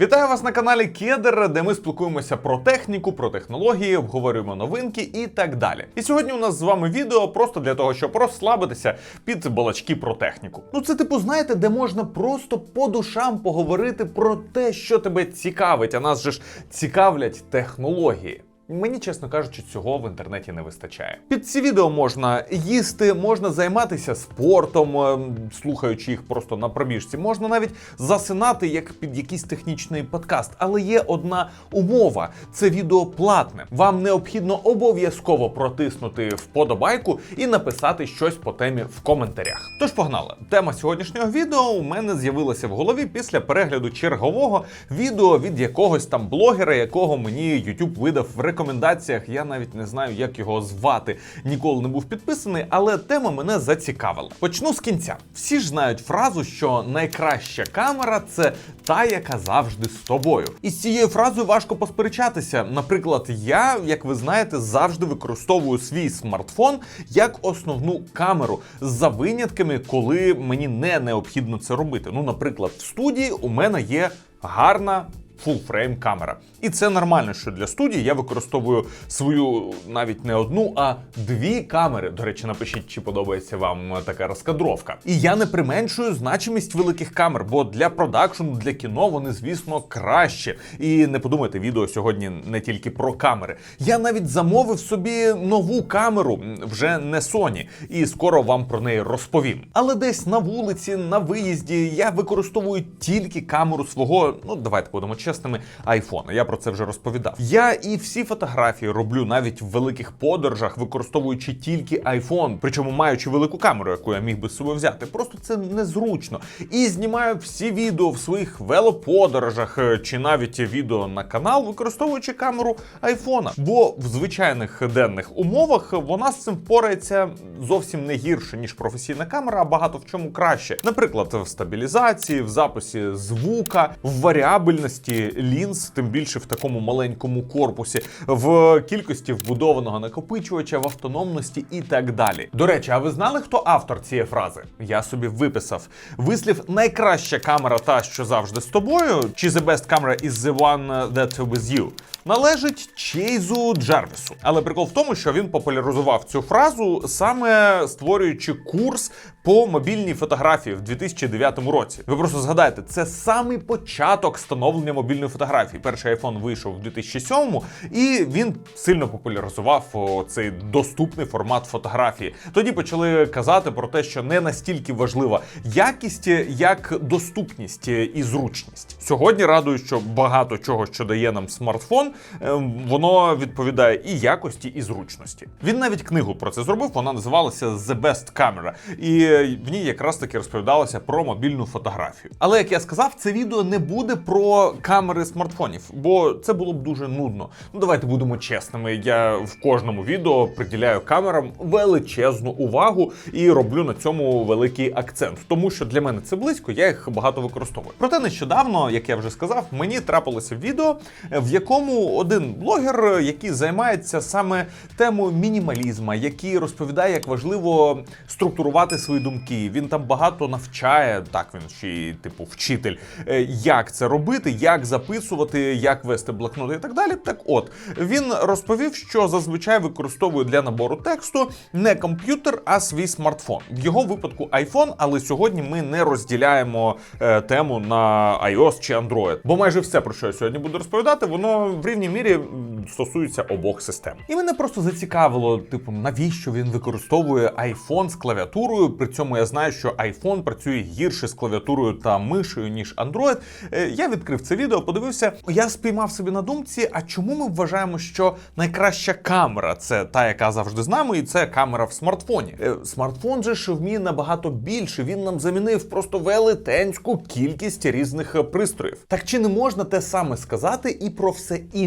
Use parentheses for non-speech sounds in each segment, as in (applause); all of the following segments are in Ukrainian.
Вітаю вас на каналі Кедер, де ми спілкуємося про техніку, про технології, обговорюємо новинки і так далі. І сьогодні у нас з вами відео просто для того, щоб розслабитися під балачки про техніку. Ну це типу, знаєте, де можна просто по душам поговорити про те, що тебе цікавить. А нас же ж цікавлять технології. Мені, чесно кажучи, цього в інтернеті не вистачає. Під ці відео можна їсти, можна займатися спортом, ем, слухаючи їх просто на пробіжці. Можна навіть засинати як під якийсь технічний подкаст. Але є одна умова: це відео платне. Вам необхідно обов'язково протиснути вподобайку і написати щось по темі в коментарях. Тож погнали. Тема сьогоднішнього відео у мене з'явилася в голові після перегляду чергового відео від якогось там блогера, якого мені YouTube видав в рекомендаціях. Я навіть не знаю, як його звати. Ніколи не був підписаний, але тема мене зацікавила. Почну з кінця. Всі ж знають фразу, що найкраща камера це та, яка завжди з тобою. І з цією фразою важко посперечатися. Наприклад, я, як ви знаєте, завжди використовую свій смартфон як основну камеру за винятками, коли мені не необхідно це робити. Ну, наприклад, в студії у мене є гарна фулфрейм камера. І це нормально, що для студії я використовую свою навіть не одну, а дві камери. До речі, напишіть, чи подобається вам така розкадровка. І я не применшую значимість великих камер, бо для продакшену, для кіно вони, звісно, краще. І не подумайте, відео сьогодні не тільки про камери. Я навіть замовив собі нову камеру, вже не Sony, і скоро вам про неї розповім. Але десь на вулиці, на виїзді я використовую тільки камеру свого, ну давайте будемо чесними, айфона. Я про це вже розповідав. Я і всі фотографії роблю навіть в великих подорожах, використовуючи тільки iPhone, причому маючи велику камеру, яку я міг би з собою взяти. Просто це незручно. І знімаю всі відео в своїх велоподорожах е, чи навіть відео на канал, використовуючи камеру айфона. Бо в звичайних денних умовах вона з цим впорається зовсім не гірше, ніж професійна камера, а багато в чому краще. Наприклад, в стабілізації, в записі звука, в варіабельності лінз, тим більше в такому маленькому корпусі, в кількості вбудованого накопичувача, в автономності і так далі. До речі, а ви знали, хто автор цієї фрази? Я собі виписав вислів найкраща камера, та що завжди з тобою, чи the best camera is the one that with you, належить Чейзу Джарвісу. Але прикол в тому, що він популяризував цю фразу саме створюючи курс по мобільній фотографії в 2009 році. Ви просто згадайте, це самий початок становлення мобільної фотографії. Перший iPhone вийшов в 2007-му, і він сильно популяризував цей доступний формат фотографії. Тоді почали казати про те, що не настільки важлива якість, як доступність і зручність. Сьогодні радую, що багато чого, що дає нам смартфон, воно відповідає і якості, і зручності. Він навіть книгу про це зробив. Вона називалася The Best Camera, і в ній якраз таки розповідалося про мобільну фотографію. Але як я сказав, це відео не буде про камери смартфонів, бо це було б дуже нудно. Ну давайте будемо чесними. Я в кожному відео приділяю камерам величезну увагу і роблю на цьому великий акцент, тому що для мене це близько, я їх багато використовую. Проте нещодавно, як я вже сказав, мені трапилося відео, в якому один блогер, який займається саме темою мінімалізму, який розповідає, як важливо структурувати свої думки. Він там багато навчає, так він ще типу вчитель, е, як це робити, як записувати, як вести блокноти і так далі. Так от він розповів, що зазвичай використовує для набору тексту не комп'ютер, а свій смартфон. В його випадку iPhone, але сьогодні ми не розділяємо е, тему на iOS чи Android. Бо майже все, про що я сьогодні буду розповідати, воно в рівній мірі стосується обох систем. І мене просто зацікавило, типу, навіщо він використовує iPhone з клавіатурою. При цьому я знаю, що iPhone працює гірше з клавіатурою та мишею, ніж Android. Е, Я відкрив це відео, подивився. Я спіймав собі на думці, а чому ми вважаємо, що найкраща камера це та, яка завжди з нами, і це камера в смартфоні. Е, Смартфон же ж вміє набагато більше. Він нам замінив просто велетенську кількість різних е, пристроїв. Так чи не можна те саме сказати і про все інше?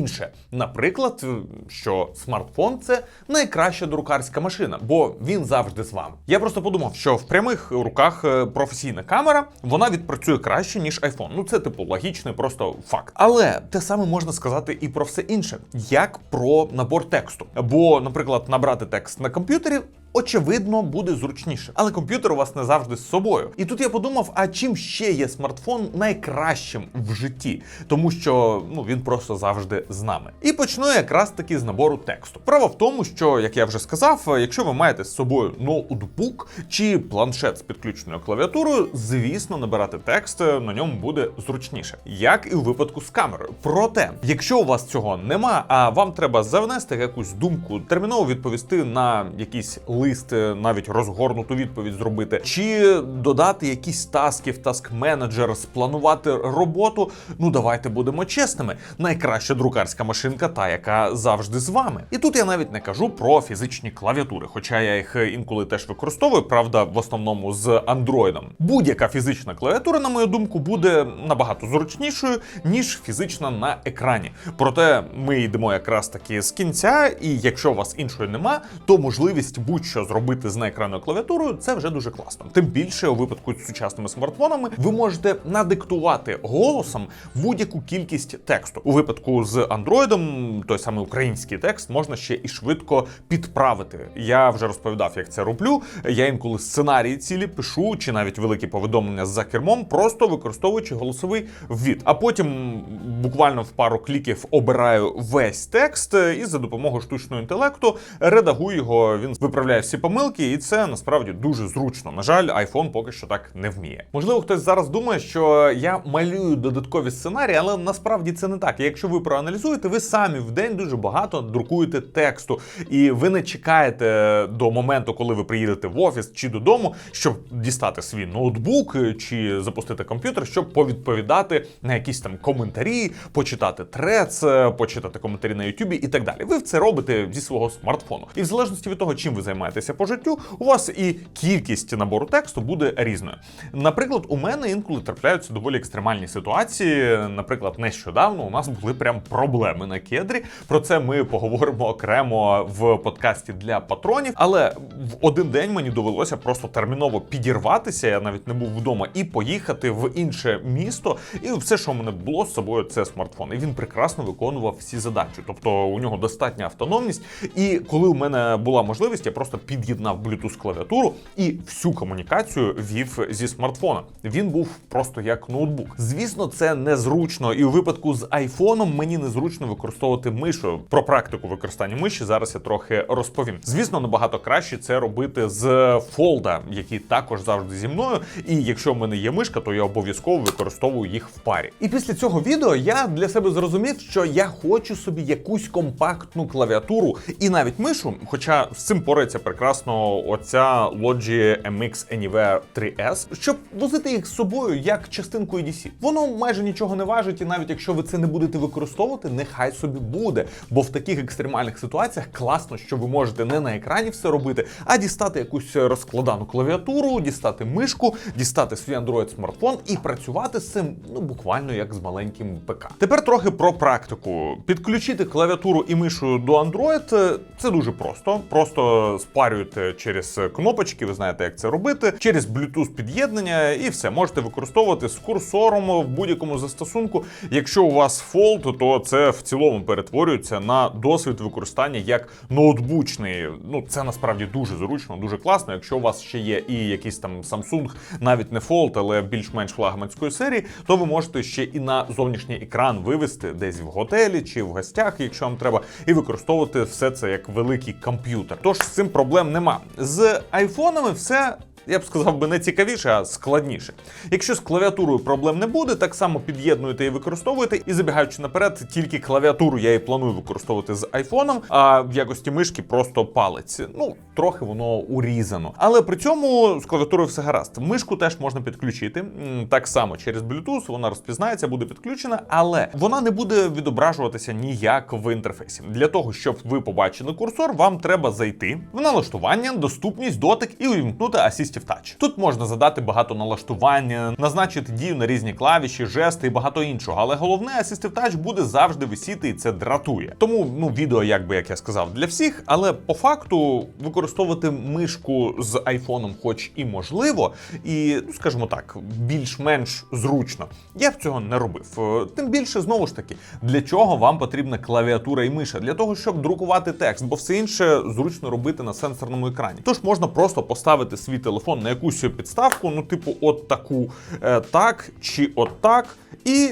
Наприклад, е, що смартфон це найкраща друкарська машина, бо він завжди з вами. Я просто подумав, що в прямих руках е, професійна камера вона відпрацює краще ніж iPhone. Ну це типу логічний просто факт. Але те саме можна сказати і про все інше, як про набор тексту. Бо, наприклад, набрати текст на комп'ютері очевидно буде зручніше. Але комп'ютер у вас не завжди з собою. І тут я подумав: а чим ще є смартфон найкращим в житті? Тому що ну він просто завжди з нами. І почну якраз таки з набору тексту. Право в тому, що як я вже сказав, якщо ви маєте з собою ноутбук чи планшет з підключеною клавіатурою, звісно, набирати текст на ньому буде зручніше, як і у випадку з камерою. Проте, якщо у вас цього нема, а вам треба завнести якусь думку, терміново відповісти на якийсь лист, навіть розгорнуту відповідь зробити, чи додати якісь таски в таск менеджер, спланувати роботу. Ну давайте будемо чесними. Найкраща друкарська машинка, та яка завжди з вами. І тут я навіть не кажу про фізичні клавіатури, хоча я їх інколи теж використовую, правда, в основному з андроїдом. Будь-яка фізична клавіатура, на мою думку, буде набагато зручнішою, ніж фізична на екрані. Проте ми йдемо якраз таки з кінця, і якщо у вас іншої нема, то можливість будь-що зробити з неекранною клавіатурою це вже дуже класно. Тим більше у випадку з сучасними смартфонами ви можете надиктувати голосом будь-яку кількість тексту. У випадку з андроїдом, той самий український текст, можна ще і швидко підправити. Я вже розповідав, як це роблю. Я інколи сценарії цілі пишу, чи навіть великі повідомлення за кермом, просто використовуючи голосовий ввід. А потім буквально в пару кліків обираю весь текст і за допомогою штучного інтелекту редагую його. Він виправляє всі помилки, і це насправді дуже зручно. На жаль, iPhone поки що так не вміє. Можливо, хтось зараз думає, що я малюю додаткові сценарії, але насправді це не так. Якщо ви проаналізуєте, ви самі в день дуже багато друкуєте тексту, і ви не чекаєте до моменту, коли ви приїдете в офіс чи додому, щоб дістати свій ноутбук чи запустити комп'ютер, щоб повідповідати на якісь там коментарі, почитати трец, почитати коментарі на Ютубі і так далі. Ви це робите зі свого смартфону. І в залежності від того, чим ви займаєтеся по життю, у вас і кількість набору тексту буде різною. Наприклад, у мене інколи трапляються доволі екстремальні ситуації. Наприклад, нещодавно у нас були прям проблеми на кедрі. Про це ми поговоримо окремо в подкасті для патронів. Але в один день мені довелося просто терміново підірватися. Я навіть не був вдома і поїхати в інше місто. І все, що в мене було з собою, це смартфон. І він прекрасно виконував всі задачі. Тобто у нього достатня автономність. І коли у мене була можливість, я просто під'єднав Bluetooth клавіатуру і всю комунікацію вів зі смартфона. Він був просто як ноутбук. Звісно, це незручно, і у випадку з айфоном мені незручно використовувати мишу. Про практику використання миші зараз я трохи розповім. Звісно, набагато краще це робити з фолда, який також завжди зі мною. І якщо в мене є мишка, то я обов'язково використовую їх в парі. І після цього відео я для себе зрозумів, що я хочу собі якусь компактну клавіатуру і навіть мишу. Хоча з цим порається прекрасно оця Logi MX Anywhere 3S, щоб возити їх з собою як частинку EDC. Воно майже нічого не важить, і навіть якщо ви це не будете використовувати, нехай собі буде. Бо в таких екстремальних ситуаціях класно, що ви можете не на екрані все робити, а дістати якусь розкладану клавіатуру, дістати мишку, дістати свій Android смартфон і працювати з цим ну буквально як з маленьким ПК. Тепер трохи про практику. Підключити клавіатуру і мишу до Android – це дуже просто. Просто спарюєте через кнопочки, ви знаєте, як це робити, через Bluetooth під'єднання, і все можете використовувати з курсором в будь-якому застосунку. Якщо у вас Fold, то це в цілому перетворюється на досвід використання як ноутбучний. Ну це насправді дуже зручно, дуже класно. Якщо у вас ще є і якийсь там Samsung, навіть не Fold, але більш-менш флагманської серії, то ви можете ще і на зовнішній екран вивести десь в готелі чи в гостях, якщо вам треба, і використовувати все це як великий комп'ютер. Тож з цим проблем нема. З айфонами все я б сказав би не цікавіше, а складніше. Якщо з клавіатурою проблем не буде, так само під'єднуєте і використовуєте. І забігаючи наперед, тільки клавіатуру я і планую використовувати з айфоном, а в якості мишки просто палець. Ну, трохи воно урізано. Але при цьому з клавіатурою все гаразд. Мишку теж можна підключити. Так само через Bluetooth вона розпізнається, буде підключена, але вона не буде відображуватися ніяк в інтерфейсі. Для того, щоб ви побачили курсор, вам треба зайти в налаштування, доступність, дотик і увімкнути Assistive Assistive Touch. Тут можна задати багато налаштування, назначити дію на різні клавіші, жести і багато іншого. Але головне, Assistive Touch буде завжди висіти, і це дратує. Тому ну відео, якби як я сказав, для всіх, але по факту використовувати мишку з айфоном, хоч і можливо, і ну скажімо так, більш-менш зручно. Я б цього не робив. Е, Тим більше, знову ж таки, для чого вам потрібна клавіатура і миша? Для того, щоб друкувати текст, бо все інше зручно робити на сенсорному екрані. Тож можна просто поставити свій телефон на якусь підставку, ну, типу, от таку, е, так чи от так, і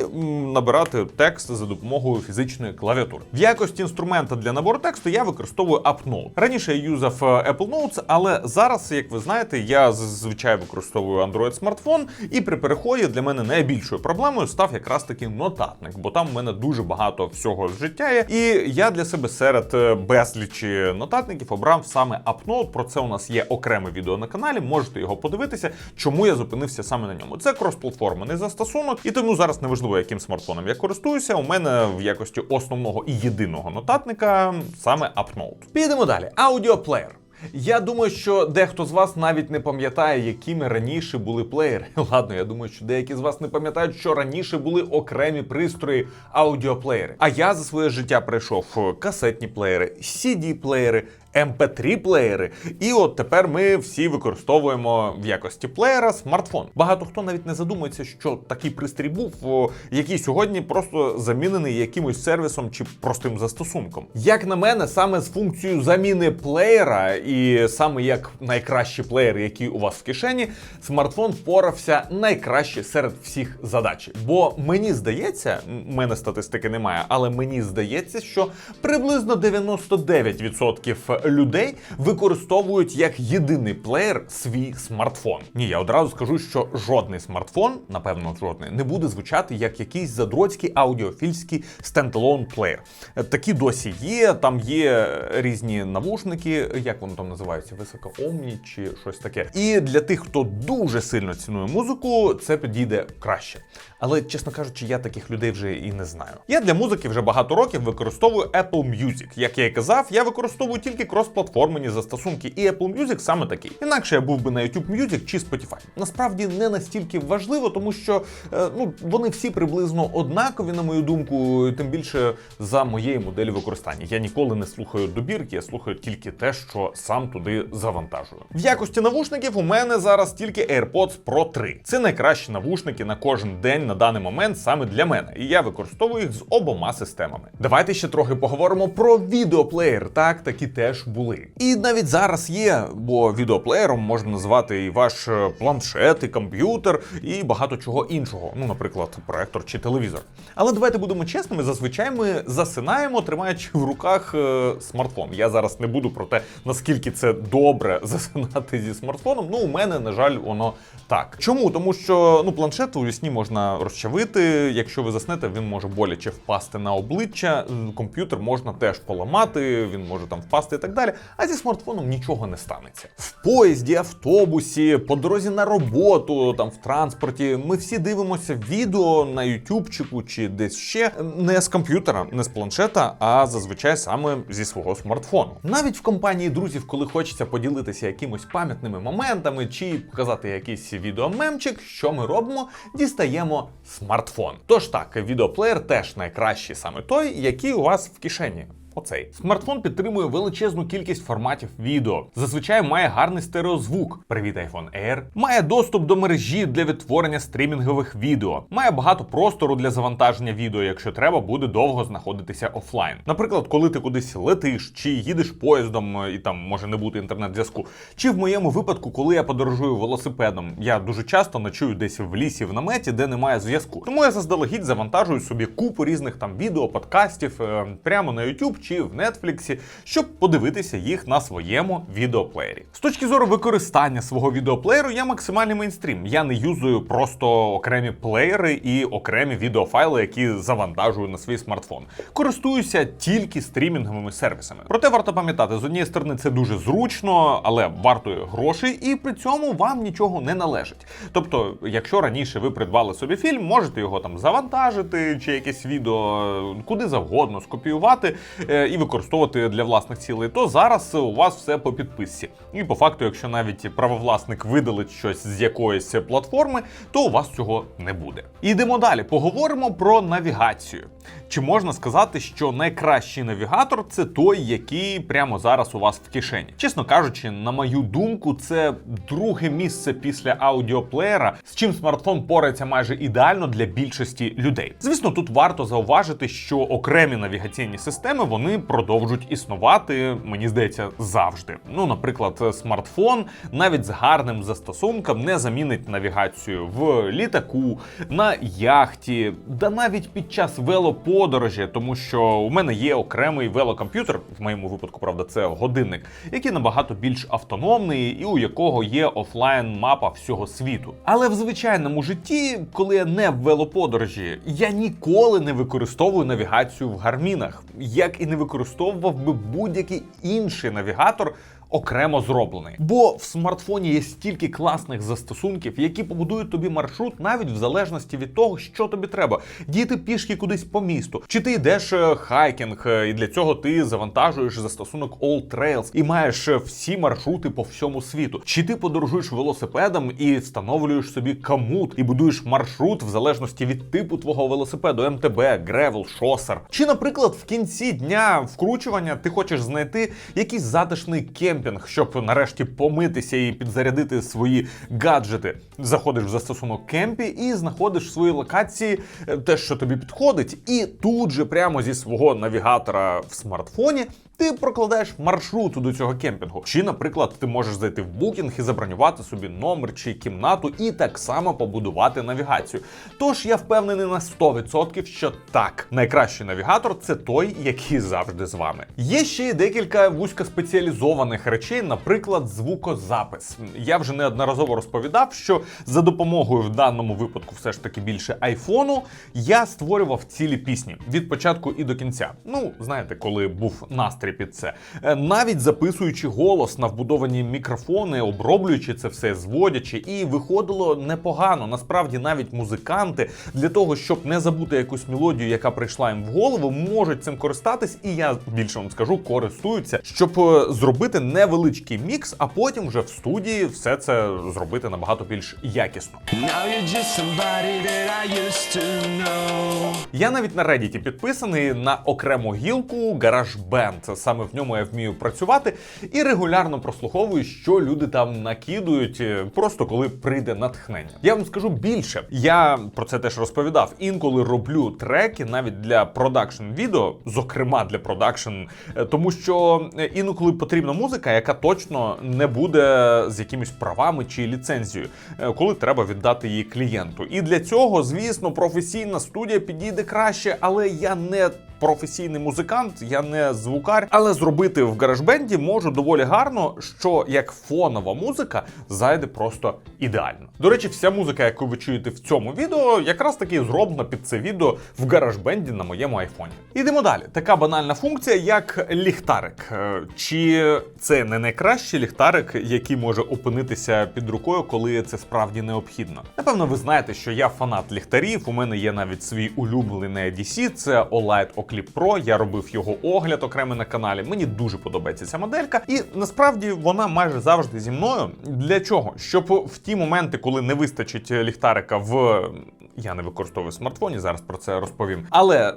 набирати текст за допомогою фізичної клавіатури. В якості інструмента для набору тексту я використовую UpNote. Раніше я юзав е, Apple Notes, але зараз, як ви знаєте, я зазвичай використовую Android смартфон, і при переході для мене найбільшою проблемою став якраз таки нотатник, бо там в мене дуже багато всього з життя є. І я для себе серед е, безлічі нотатників обрав саме UpNote. Про це у нас є окреме відео на каналі. Можете його подивитися, чому я зупинився саме на ньому. Це кросплатформений застосунок, і тому зараз неважливо, яким смартфоном я користуюся. У мене в якості основного і єдиного нотатника саме UpNote. Підемо далі. Аудіоплеєр. Я думаю, що дехто з вас навіть не пам'ятає, якими раніше були плеєри. (laughs) Ладно, я думаю, що деякі з вас не пам'ятають, що раніше були окремі пристрої аудіоплеєри. А я за своє життя пройшов е, касетні плеєри, CD-плеєри. mp3 плеєри, і от тепер ми всі використовуємо в якості плеєра смартфон. Багато хто навіть не задумується, що такий пристрій був, який сьогодні просто замінений якимось сервісом чи простим застосунком. Як на мене, саме з функцією заміни плеєра, і саме як найкращий плеєр, який у вас в кишені, смартфон впорався найкраще серед всіх задач. Бо мені здається, мене статистики немає, але мені здається, що приблизно 99% людей використовують як єдиний плеєр свій смартфон. Ні, я одразу скажу, що жодний смартфон, напевно, жодний, не буде звучати як якийсь задроцький аудіофільський стендалон плеєр. Такі досі є. Там є різні навушники, як воно там називається, високоомні чи щось таке. І для тих, хто дуже сильно цінує музику, це підійде краще. Але чесно кажучи, я таких людей вже і не знаю. Я для музики вже багато років використовую Apple Music. Як я і казав, я використовую тільки крос-платформені застосунки, і Apple Music саме такий. Інакше я був би на YouTube Music чи Spotify. Насправді не настільки важливо, тому що е, ну вони всі приблизно однакові, на мою думку, тим більше за моєю моделлю використання. Я ніколи не слухаю добірки, я слухаю тільки те, що сам туди завантажую. В якості навушників у мене зараз тільки AirPods Pro 3. Це найкращі навушники на кожен день на даний момент саме для мене, і я використовую їх з обома системами. Давайте ще трохи поговоримо про відеоплеєр. Так, такі теж були. І навіть зараз є, бо відеоплеєром можна назвати і ваш е, планшет, і комп'ютер, і багато чого іншого. Ну, наприклад, проектор чи телевізор. Але давайте будемо чесними. Зазвичай ми засинаємо, тримаючи в руках е, смартфон. Я зараз не буду про те, наскільки це добре (laughs) засинати зі смартфоном. Ну, у мене, на жаль, воно так. Чому? Тому що ну, планшет у вісні можна розчавити. Якщо ви заснете, він може боляче впасти на обличчя. Комп'ютер можна теж поламати, він може там впасти і так. А зі смартфоном нічого не станеться. В поїзді, автобусі, по дорозі на роботу, там в транспорті. Ми всі дивимося відео на ютубчику чи десь ще не з комп'ютера, не з планшета, а зазвичай саме зі свого смартфону. Навіть в компанії друзів, коли хочеться поділитися якимось пам'ятними моментами чи показати якийсь відеомемчик, що ми робимо? Дістаємо смартфон. Тож так, відеоплеєр теж найкращий саме той, який у вас в кишені. Оцей смартфон підтримує величезну кількість форматів відео. Зазвичай має гарний стереозвук. Привіт, iPhone Air. Має доступ до мережі для відтворення стрімінгових відео. Має багато простору для завантаження відео, якщо треба буде довго знаходитися офлайн. Наприклад, коли ти кудись летиш чи їдеш поїздом і там може не бути інтернет-зв'язку. Чи в моєму випадку, коли я подорожую велосипедом, я дуже часто ночую десь в лісі в наметі, де немає зв'язку. Тому я заздалегідь завантажую собі купу різних там відео, подкастів е, прямо на YouTube чи в Netflix, щоб подивитися їх на своєму відеоплеєрі. З точки зору використання свого відеоплеєру, я максимальний мейнстрім. Я не юзую просто окремі плеєри і окремі відеофайли, які завантажую на свій смартфон. Користуюся тільки стрімінговими сервісами. Проте варто пам'ятати, з однієї сторони це дуже зручно, але вартує грошей, і при цьому вам нічого не належить. Тобто, якщо раніше ви придбали собі фільм, можете його там завантажити, чи якесь відео е, куди завгодно скопіювати. Е, і використовувати для власних цілей, то зараз у вас все по підписці. І по факту, якщо навіть правовласник видалить щось з якоїсь платформи, то у вас цього не буде. Ідемо далі. Поговоримо про навігацію. Чи можна сказати, що найкращий навігатор це той, який прямо зараз у вас в кишені? Чесно кажучи, на мою думку, це друге місце після аудіоплеєра, з чим смартфон порається майже ідеально для більшості людей. Звісно, тут варто зауважити, що окремі навігаційні системи вони продовжують існувати, мені здається, завжди. Ну, наприклад, смартфон навіть з гарним застосунком не замінить навігацію в літаку, на яхті, да навіть під час велоподорожі, тому що у мене є окремий велокомп'ютер, в моєму випадку, правда, це годинник, який набагато більш автономний і у якого є офлайн мапа всього світу. Але в звичайному житті, коли я не в велоподорожі, я ніколи не використовую навігацію в гармінах, як і не використовував би будь-який інший навігатор окремо зроблений. Бо в смартфоні є стільки класних застосунків, які побудують тобі маршрут навіть в залежності від того, що тобі треба. Діти пішки кудись по місту, чи ти йдеш е, хайкінг, е, і для цього ти завантажуєш застосунок All Trails і маєш е, всі маршрути по всьому світу. Чи ти подорожуєш велосипедом і встановлюєш собі камут і будуєш маршрут в залежності від типу твого велосипеду МТБ, Гревел, Шосер. Чи, наприклад, в кінці дня вкручування ти хочеш знайти якийсь затишний кемпінг, щоб нарешті помитися і підзарядити свої гаджети. Заходиш в застосунок кемпі і знаходиш в своїй локації е, те, що тобі підходить, і тут же прямо зі свого навігатора в смартфоні. Ти прокладаєш маршрут до цього кемпінгу. Чи, наприклад, ти можеш зайти в букінг і забронювати собі номер чи кімнату, і так само побудувати навігацію. Тож я впевнений на 100%, що так, найкращий навігатор це той, який завжди з вами. Є ще й декілька вузькоспеціалізованих речей, наприклад, звукозапис. Я вже неодноразово розповідав, що за допомогою в даному випадку, все ж таки більше айфону, я створював цілі пісні від початку і до кінця. Ну, знаєте, коли був настрій під це, Е, навіть записуючи голос на вбудовані мікрофони, оброблюючи це все, зводячи, і виходило непогано. Насправді, навіть музиканти для того, щоб не забути якусь мелодію, яка прийшла їм в голову, можуть цим користатись, і я більше вам скажу, користуються, щоб е, зробити невеличкий мікс, а потім вже в студії все це зробити набагато більш якісно. Я навіть на Reddit підписаний на окрему гілку GarageBand. Саме в ньому я вмію працювати і регулярно прослуховую, що люди там накидують, е, просто коли прийде натхнення. Я вам скажу більше. Я про це теж розповідав. Інколи роблю треки навіть для продакшн відео, зокрема для продакшн, е, тому що е, інколи потрібна музика, яка точно не буде з якимись правами чи ліцензією, коли треба віддати її клієнту. І для цього, звісно, професійна студія підійде краще, але я не. Професійний музикант, я не звукар, але зробити в гаражбенді можу доволі гарно, що як фонова музика зайде просто ідеально. До речі, вся музика, яку ви чуєте в цьому відео, якраз таки зроблена під це відео в гаражбенді на моєму айфоні. Ідемо далі. Така банальна функція, як ліхтарик. Е, Чи це не найкращий ліхтарик, який може опинитися під рукою, коли це справді необхідно? Напевно, ви знаєте, що я фанат ліхтарів. У мене є навіть свій улюблений DC, це Olight Oclip Pro. Я робив його огляд окремо на каналі. Мені дуже подобається ця моделька, і насправді вона майже завжди зі мною. Для чого? Щоб в ті моменти, коли не вистачить ліхтарика в. Я не використовую смартфоні, зараз про це розповім. Але е,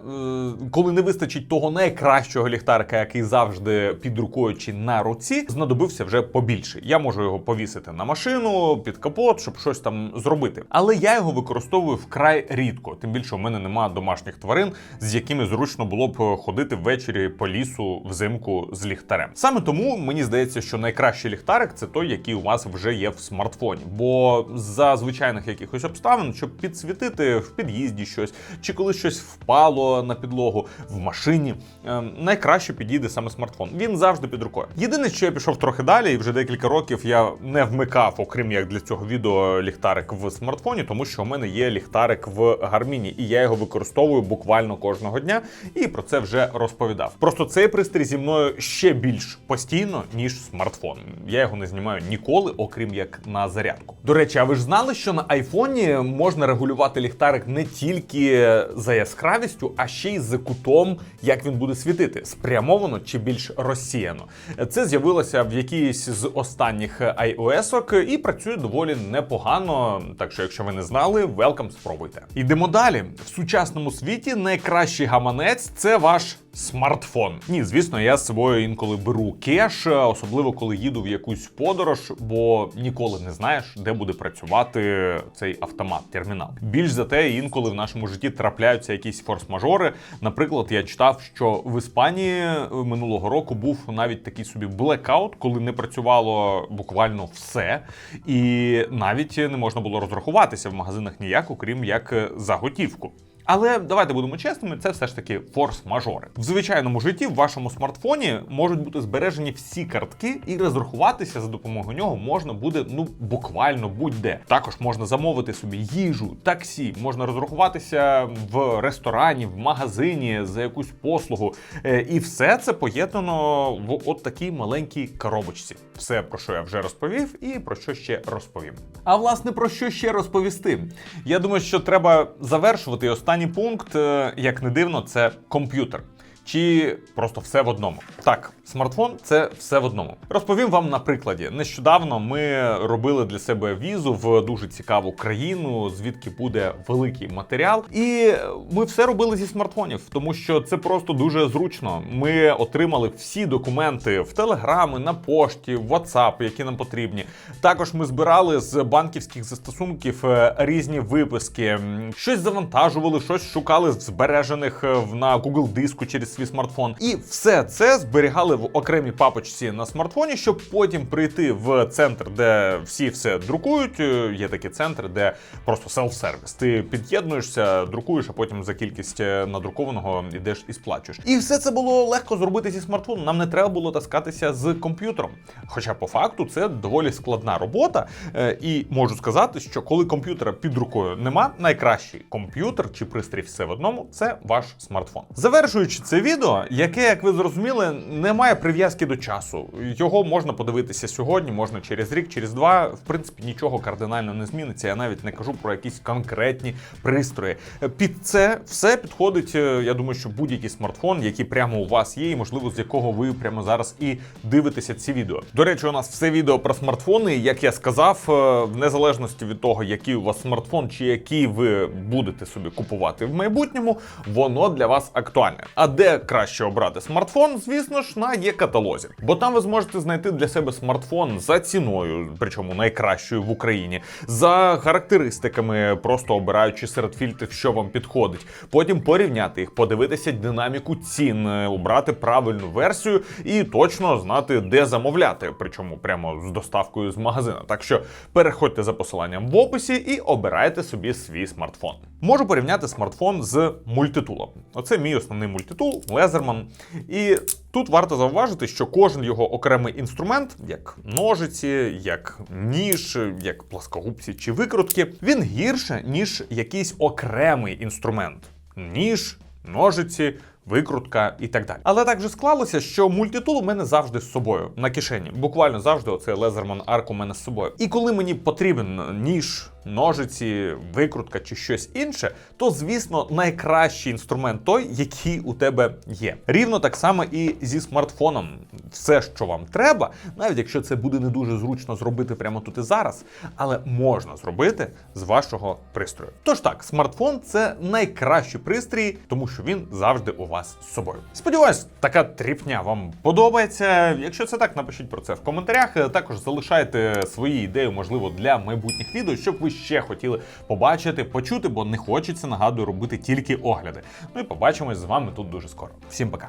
коли не вистачить того найкращого ліхтарика, який завжди під рукою чи на руці, знадобився вже побільше. Я можу його повісити на машину, під капот, щоб щось там зробити. Але я його використовую вкрай рідко. Тим більше у мене немає домашніх тварин, з якими зручно було б ходити ввечері по лісу взимку з ліхтарем. Саме тому мені здається, що найкращий ліхтарик це той, який у вас вже є в смартфоні. Бо за звичайних якихось обставин, щоб підсвітити в під'їзді щось, чи коли щось впало на підлогу в машині, ем, найкраще підійде саме смартфон. Він завжди під рукою. Єдине, що я пішов трохи далі, і вже декілька років я не вмикав, окрім як для цього відео, ліхтарик в смартфоні, тому що у мене є ліхтарик в гарміні, і я його використовую буквально кожного дня. І про це вже розповідав. Просто цей пристрій зі мною ще більш постійно, ніж смартфон. Я його не знімаю ніколи, окрім як на зарядку. До речі, а ви ж знали, що на айфоні можна регулювати ліхтарик не тільки за яскравістю, а ще й за кутом, як він буде світити, спрямовано чи більш розсіяно. Це з'явилося в якійсь з останніх iOS-ок і працює доволі непогано. Так що, якщо ви не знали, велкам спробуйте. Йдемо далі. В сучасному світі найкращий гаманець це ваш смартфон. Ні, звісно, я з собою інколи беру кеш, особливо коли їду в якусь подорож, бо ніколи не знаєш, де буде працювати цей автомат, термінал. Більш за те, інколи в нашому житті трапляються якісь форс-мажори. Наприклад, я читав, що в Іспанії минулого року був навіть такий собі блекаут, коли не працювало буквально все, і навіть не можна було розрахуватися в магазинах ніяк, окрім як за готівку. Але давайте будемо чесними, це все ж таки форс-мажори. В звичайному житті в вашому смартфоні можуть бути збережені всі картки, і розрахуватися за допомогою нього можна буде ну буквально будь-де. Також можна замовити собі їжу, таксі, можна розрахуватися в ресторані, в магазині за якусь послугу. Е, І все це поєднано в от такій маленькій коробочці. Все, про що я вже розповів, і про що ще розповім. А власне про що ще розповісти? Я думаю, що треба завершувати І останній пункт, е, як не дивно, це комп'ютер. Чи просто все в одному? Так, смартфон це все в одному. Розповім вам на прикладі. Нещодавно ми робили для себе візу в дуже цікаву країну, звідки буде великий матеріал. І ми все робили зі смартфонів, тому що це просто дуже зручно. Ми отримали всі документи в телеграми, на пошті, в WhatsApp, які нам потрібні. Також ми збирали з банківських застосунків е, різні виписки, щось завантажували, щось шукали збережених е, на Google диску через свій смартфон. І все це зберігали в окремій папочці на смартфоні, щоб потім прийти в центр, де всі все друкують. Е, Є такі центри, де просто селф-сервіс. Ти під'єднуєшся, друкуєш, а потім за кількість е, надрукованого йдеш і сплачуєш. І все це було легко зробити зі смартфону. Нам не треба було таскатися з комп'ютером. Хоча по факту це доволі складна робота. Е, І можу сказати, що коли комп'ютера під рукою нема, найкращий комп'ютер чи пристрій все в одному це ваш смартфон. Завершуючи це відео, яке, як ви зрозуміли, не має прив'язки до часу. Його можна подивитися сьогодні, можна через рік, через два. В принципі, нічого кардинально не зміниться. Я навіть не кажу про якісь конкретні пристрої. Під це все підходить. е, Я думаю, що будь-який смартфон, який прямо у вас є, і можливо з якого ви прямо зараз і дивитеся ці відео. До речі, у нас все відео про смартфони. Як я сказав, е, в незалежності від того, який у вас смартфон чи який ви будете собі купувати в майбутньому, воно для вас актуальне. А де краще обрати смартфон? Звісно ж, на є каталозі, бо там ви зможете знайти для себе смартфон за ціною, причому найкращою в Україні, за характеристиками, просто обираючи серед фільтрів, що вам підходить. Потім порівняти їх, подивитися динаміку цін, е, обрати правильну версію і точно знати, де замовляти, причому прямо з доставкою з магазина. Так що переходьте за посиланням в описі і обирайте собі свій смартфон. Можу порівняти смартфон з мультитулом. Оце мій основний мультитул Лезерман. І тут варто зауважити, що кожен його окремий інструмент, як ножиці, як ніж, як пласкогубці чи викрутки, він гірше, ніж якийсь окремий інструмент. Ніж, ножиці. Викрутка і так далі. Але так же склалося, що мультитул у мене завжди з собою на кишені. Буквально завжди оцей Лезерман Арк у мене з собою. І коли мені потрібен ніж, ножиці, викрутка чи щось інше, то звісно найкращий інструмент той, який у тебе є. Рівно так само і зі смартфоном. Все, що вам треба, навіть якщо це буде не дуже зручно зробити прямо тут і зараз, але можна зробити з вашого пристрою. Тож так, смартфон це найкращий пристрій, тому що він завжди у вас з собою. Сподіваюсь, така тріпня вам подобається. Якщо це так, напишіть про це в коментарях. Також залишайте свої ідеї, можливо, для майбутніх відео, щоб ви ще хотіли побачити, почути, бо не хочеться, нагадую, робити тільки огляди. Ну і побачимось з вами тут дуже скоро. Всім пока.